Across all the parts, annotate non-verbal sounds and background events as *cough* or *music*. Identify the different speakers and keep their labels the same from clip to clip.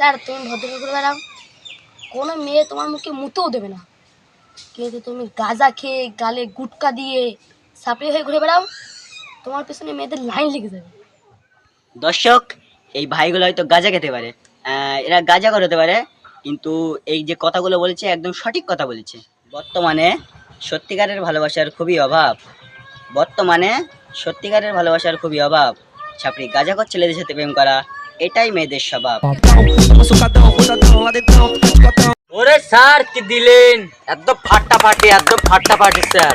Speaker 1: Sir, তুমি ভদ্র করে বেড়াও। কোনো মেয়ে তোমার মুখে মুতেও দেবে না। কিন্তু তুমি গাঁজা খেয়ে গালে গুটকা দিয়ে সাপড়ে হয়ে ঘুরে বেড়াও, তোমার পেছনে মেয়েদের লাইন লেগে যাবে।
Speaker 2: দর্শক, এই ভাইগুলো হয়তো গাঁজা খেতে পারে। এরা গাঁজা হতে পারে, কিন্তু এই যে কথাগুলো বলেছে, একদম সঠিক কথা বলেছে। বর্তমানে সত্যিকারের ভালোবাসার খুবই অভাব। বর্তমানে সত্যিকারের ভালোবাসার খুবই অভাব। ছাপড়ি গাঁজাকর ছেলেদের সাথে প্রেম করা এটাই মেয়েদের স্বভাব।
Speaker 3: ওরে স্যার কি দিলেন? একদম ফাটাফাটি একদম ফাটাফাটি স্যার।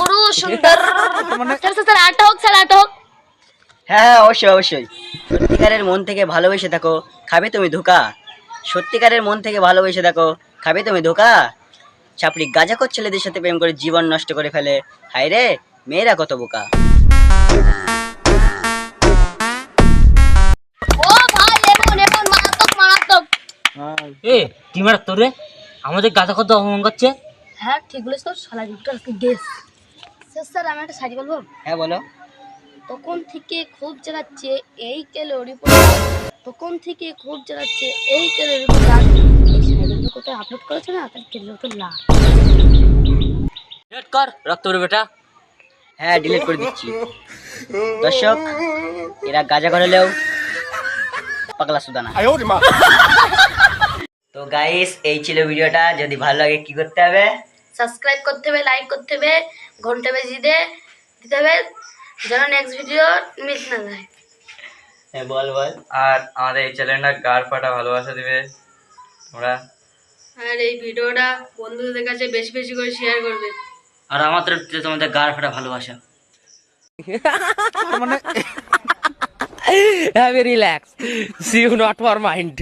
Speaker 1: গুরু সুন্দর। স্যার স্যার, স্যার আটটা হোক স্যার আটটা হোক।
Speaker 2: হ্যাঁ হ্যাঁ অবশ্যই অবশ্যই। সত্যিকারের মন থেকে ভালোবেসে থাকো খাবে তুমি ধোকা। সত্যিকারের মন থেকে ভালোবেসে থাকো খাবে তুমি ধোকা। ছাপড়ি গাঁজাকর ছেলেদের সাথে প্রেম করে জীবন নষ্ট করে ফেলে। হায় রে মেয়েরা কত বোকা।
Speaker 3: এ তোরে আমাদের গাঁদা কত অপমান করছে?
Speaker 1: হ্যাঁ ঠিক বলেছ শালা গেস স্যার স্যার আমি একটা শাড়ি বলব?
Speaker 2: হ্যাঁ বলো।
Speaker 1: তখন থেকে খুব জ্বালাচ্ছে এই কেলো রিপোর্ট তখন থেকে খুব জ্বালাচ্ছে এই শাড়িগুলো কোথায় আপলোড করেছে না? তার কেলো তো লাভ
Speaker 3: লেট কর রক্ত বেটা।
Speaker 2: হ্যাঁ ডিলিট করে দিচ্ছি। দর্শক এরা গাঁজা করলেও পাগলা সুদানা। গাইস এই ছিল ভিডিওটা। যদি ভালো লাগে কি করতে হবে?
Speaker 1: সাবস্ক্রাইব করতে হবে লাইক করতে হবে ঘণ্টা বেজে দিয়ে দিতে হবে যেন নেক্সট ভিডিও মিস না যায়
Speaker 2: হ্যাঁ বল বল।
Speaker 4: আর আমাদের এই চ্যানেলটা গার ফাটা ভালোবাসা দিবে। তোমরা।
Speaker 1: আর এই ভিডিওটা বন্ধুদের কাছে বেশি বেশি করে শেয়ার করবে।
Speaker 3: আর আমার তরফ থেকে তোমাদের গার ফাটা ভালোবাসা। *laughs* *laughs*
Speaker 5: a relax. See you not for mind.